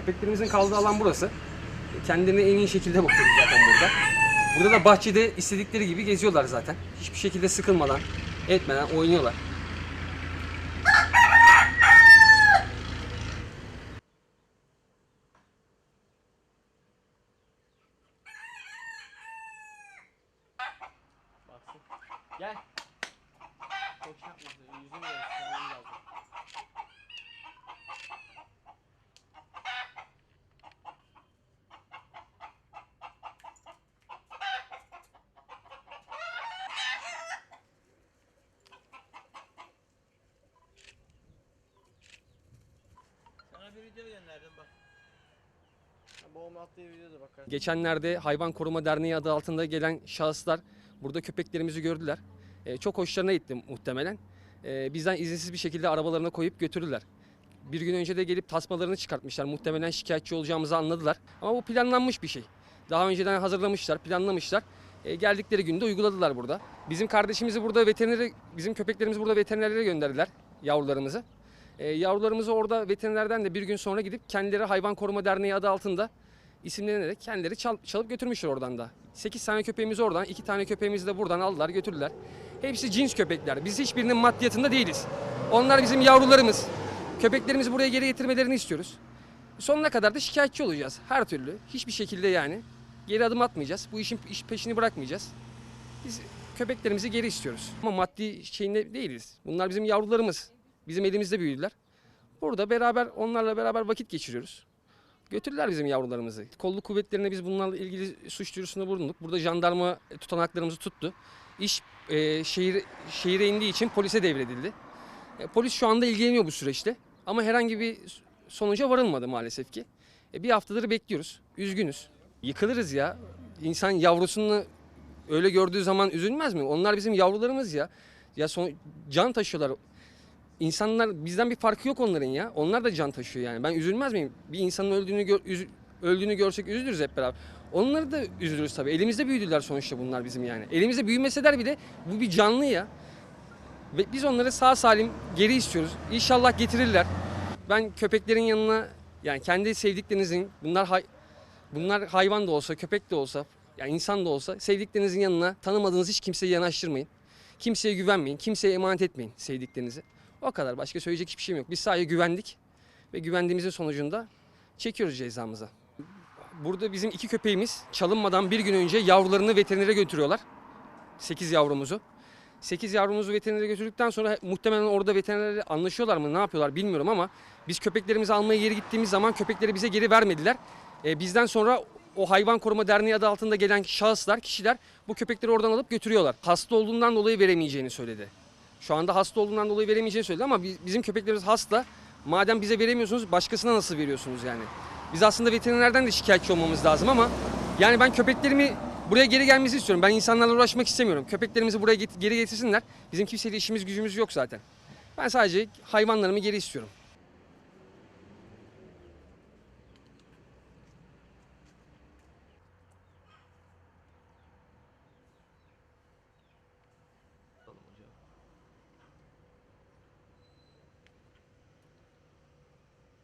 Köpeklerimizin kaldığı alan burası. Kendilerine en iyi şekilde bakıyoruz zaten burada. Burada da bahçede istedikleri gibi geziyorlar zaten. Hiçbir şekilde sıkılmadan, etmeden oynuyorlar. Gel. Çok yapma. Yüzünü lazım. Sana bir video gönderdim bak. Boğma attığı videoda bakar. Geçenlerde Hayvan Koruma Derneği adı altında gelen şahıslar burada köpeklerimizi gördüler. Ee, çok hoşlarına gitti muhtemelen. Ee, bizden izinsiz bir şekilde arabalarına koyup götürdüler. Bir gün önce de gelip tasmalarını çıkartmışlar. Muhtemelen şikayetçi olacağımızı anladılar. Ama bu planlanmış bir şey. Daha önceden hazırlamışlar, planlamışlar. Ee, geldikleri günde uyguladılar burada. Bizim kardeşimizi burada veterinere, bizim köpeklerimizi burada veterinerlere gönderdiler yavrularımızı. Ee, yavrularımızı orada veterinerden de bir gün sonra gidip kendileri Hayvan Koruma Derneği adı altında isimlenerek kendileri çal- çalıp götürmüşler oradan da. 8 tane köpeğimizi oradan, 2 tane köpeğimizi de buradan aldılar götürdüler. Hepsi cins köpekler. Biz hiçbirinin maddiyatında değiliz. Onlar bizim yavrularımız. Köpeklerimizi buraya geri getirmelerini istiyoruz. Sonuna kadar da şikayetçi olacağız her türlü. Hiçbir şekilde yani geri adım atmayacağız. Bu işin iş peşini bırakmayacağız. Biz köpeklerimizi geri istiyoruz. Ama maddi şeyinde değiliz. Bunlar bizim yavrularımız. Bizim elimizde büyüdüler. Burada beraber onlarla beraber vakit geçiriyoruz. Götürdüler bizim yavrularımızı. Kolluk kuvvetlerine biz bunlarla ilgili suç duyurusunda bulunduk. Burada jandarma tutanaklarımızı tuttu. İş e, şehir, şehire indiği için polise devredildi. E, polis şu anda ilgileniyor bu süreçte. Ama herhangi bir sonuca varılmadı maalesef ki. E, bir haftadır bekliyoruz. Üzgünüz. Yıkılırız ya. İnsan yavrusunu öyle gördüğü zaman üzülmez mi? Onlar bizim yavrularımız ya. Ya son, can taşıyorlar. İnsanlar bizden bir farkı yok onların ya. Onlar da can taşıyor yani. Ben üzülmez miyim? Bir insanın öldüğünü gör- üzü- öldüğünü görsek üzülürüz hep beraber. Onları da üzülürüz tabii. Elimizde büyüdüler sonuçta bunlar bizim yani. Elimizde büyümeseler bile bu bir canlı ya. Ve biz onları sağ salim geri istiyoruz. İnşallah getirirler. Ben köpeklerin yanına yani kendi sevdiklerinizin bunlar hay, bunlar hayvan da olsa, köpek de olsa, yani insan da olsa sevdiklerinizin yanına tanımadığınız hiç kimseyi yanaştırmayın. Kimseye güvenmeyin, kimseye emanet etmeyin sevdiklerinizi. O kadar. Başka söyleyecek hiçbir şeyim yok. Biz sadece güvendik ve güvendiğimizin sonucunda çekiyoruz cezamızı. Burada bizim iki köpeğimiz çalınmadan bir gün önce yavrularını veterinere götürüyorlar. 8 yavrumuzu. 8 yavrumuzu veterinere götürdükten sonra muhtemelen orada veterinerle anlaşıyorlar mı ne yapıyorlar bilmiyorum ama biz köpeklerimizi almaya geri gittiğimiz zaman köpekleri bize geri vermediler. Ee, bizden sonra o hayvan koruma derneği adı altında gelen şahıslar, kişiler bu köpekleri oradan alıp götürüyorlar. Hasta olduğundan dolayı veremeyeceğini söyledi. Şu anda hasta olduğundan dolayı veremeyeceğini söyledi ama biz- bizim köpeklerimiz hasta. Madem bize veremiyorsunuz başkasına nasıl veriyorsunuz yani? Biz aslında veterinerden de şikayetçi olmamız lazım ama yani ben köpeklerimi buraya geri gelmesi istiyorum. Ben insanlarla uğraşmak istemiyorum. Köpeklerimizi buraya geri getirsinler. Bizim kimseyle işimiz gücümüz yok zaten. Ben sadece hayvanlarımı geri istiyorum.